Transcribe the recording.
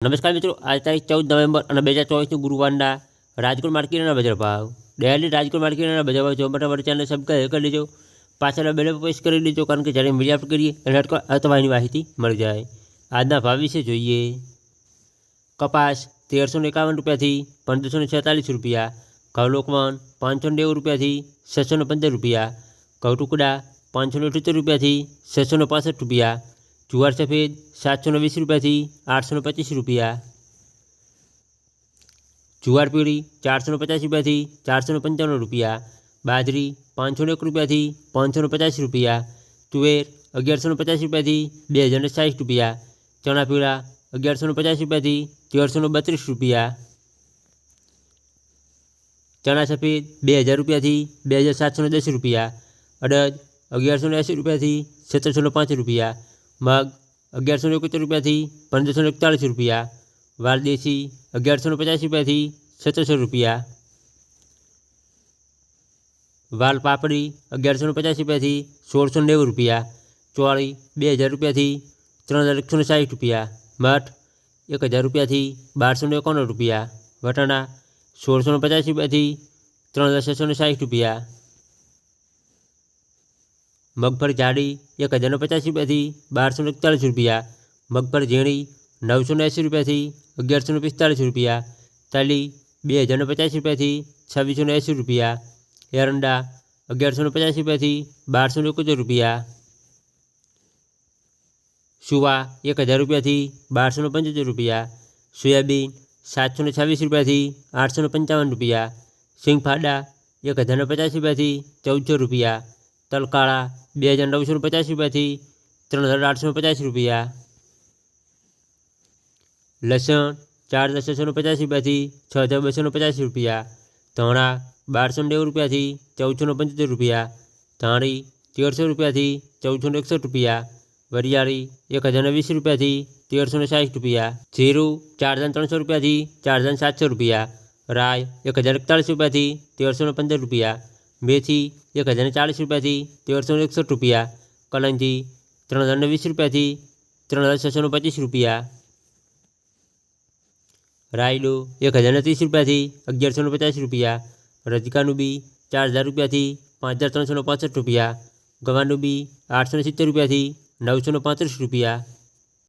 નમસ્કાર મિત્રો આજ તારીખ ચૌદ નવેમ્બર અને બે હજાર ચોવીસનું ગુરુવારના રાજકોટ માર્કેટના બજાર ભાવ ડેલી રાજકોટ માર્કેટના બજાર ભાવ જોવા માટે અમારી ચેનલ સબસ્ક્રાઈબ કરી લેજો પાછળ બેલ પ્રેસ કરી લેજો કારણ કે જ્યારે મીડિયા પર કરીએ એટલે અટકો તમારી માહિતી મળી જાય આજના ભાવ વિશે જોઈએ કપાસ તેરસો ને એકાવન રૂપિયાથી પંદરસો ને છેતાલીસ રૂપિયા ઘઉં લોકવન પાંચસો નેવું રૂપિયાથી છસો ને પંદર રૂપિયા ઘઉં ટુકડા પાંચસો ને અઠ્યોતેર રૂપિયાથી છસો ને પાસઠ રૂપિયા જુવાર સફેદ સાતસો ને વીસ રૂપિયાથી આઠસો ને પચીસ રૂપિયા. જુવાર પીળી ચારસો ને પચાસ રૂપિયાથી ચારસો ને પંચાણું રૂપિયા. બાજરી પાંચસો ને એક રૂપિયાથી પાંચસો ને પચાસ રૂપિયા. તુવેર અગિયારસો ને પચાસ રૂપિયાથી બે હજાર ને સાઠ રૂપિયા. ચણા પીળા અગિયારસો ને પચાસ રૂપિયાથી તેરસો ને બત્રીસ રૂપિયા. ચણા સફેદ બે હજાર રૂપિયાથી બે હજાર સાતસો ને દસ રૂપિયા. અડદ અગિયારસો ને એંસી રૂપિયાથી સત્તરસો ને પાંચ રૂપિયા. મગ અગિયારસો ને એકોતેર રૂપિયાથી પંદરસો ને એકતાળીસ રૂપિયા વાલદેશી અગિયારસો ને પચાસ રૂપિયાથી સત્તરસો રૂપિયા વાલ પાપડી અગિયારસો ને પચાસ રૂપિયાથી સોળસો નેવું રૂપિયા ચોળી બે હજાર રૂપિયાથી ત્રણ હજાર એકસો ને સાઠ રૂપિયા મઠ એક હજાર રૂપિયાથી બારસો ને એકાણું રૂપિયા વટાણા સોળસો ને પચાસ રૂપિયાથી ત્રણ હજાર છસો ને સાઠ રૂપિયા મગફળી જાડી એક હજારને પચાસ રૂપિયાથી બારસો ને એકતાલીસ રૂપિયા મગફળી ઝીણી નવસો ને એંસી રૂપિયાથી અગિયારસો ને પિસ્તાલીસ રૂપિયા તલી બે હજારને પચાસ રૂપિયાથી છવ્વીસો ને એંસી રૂપિયા એરંડા અગિયારસો ને પચાસ રૂપિયાથી બારસો ને એકોતેર રૂપિયા સુવા એક હજાર રૂપિયાથી બારસો ને પંચોતેર રૂપિયા સોયાબીન સાતસો ને છવ્વીસ રૂપિયાથી આઠસો ને પંચાવન રૂપિયા સિંગફાડા એક હજારને પચાસ રૂપિયાથી ચૌદસો રૂપિયા તલકાળા બે હજાર નવસો ને પચાસ રૂપિયાથી ત્રણ હજાર આઠસો ને પચાસ રૂપિયા લસણ ચાર હજાર છસો ને પચાસ રૂપિયાથી છ હજાર બસો ને પચાસ રૂપિયા ધાણા બારસો નેવું રૂપિયાથી ચૌદસો ને પંચોતેર રૂપિયા ધાણી તેરસો રૂપિયાથી ચૌદસો ને એકસઠ રૂપિયા વરિયાળી એક હજાર ને વીસ રૂપિયાથી તેરસો ને સાઠ રૂપિયા જીરું ચાર હજાર ત્રણસો રૂપિયાથી ચાર હજાર સાતસો રૂપિયા રાય એક હજાર એકતાળીસ રૂપિયાથી તેરસો ને પંદર રૂપિયા મેથી એક હજાર ચાળીસ રૂપિયાથી તેરસોને એકસઠ રૂપિયા કલંજી ત્રણ હજાર ને વીસ રૂપિયાથી ત્રણ હજાર છસોને પચીસ રૂપિયા. રાયડો એક હજારને ત્રીસ રૂપિયાથી અગિયારસોને પચાસ રૂપિયા, રજકાનું બી ચાર હજાર રૂપિયાથી પાંચ હજાર ત્રણસોને પાંસઠ રૂપિયા ગવાનું બી આઠસો ને સિત્તેર રૂપિયાથી નવસો ને પાંત્રીસ રૂપિયા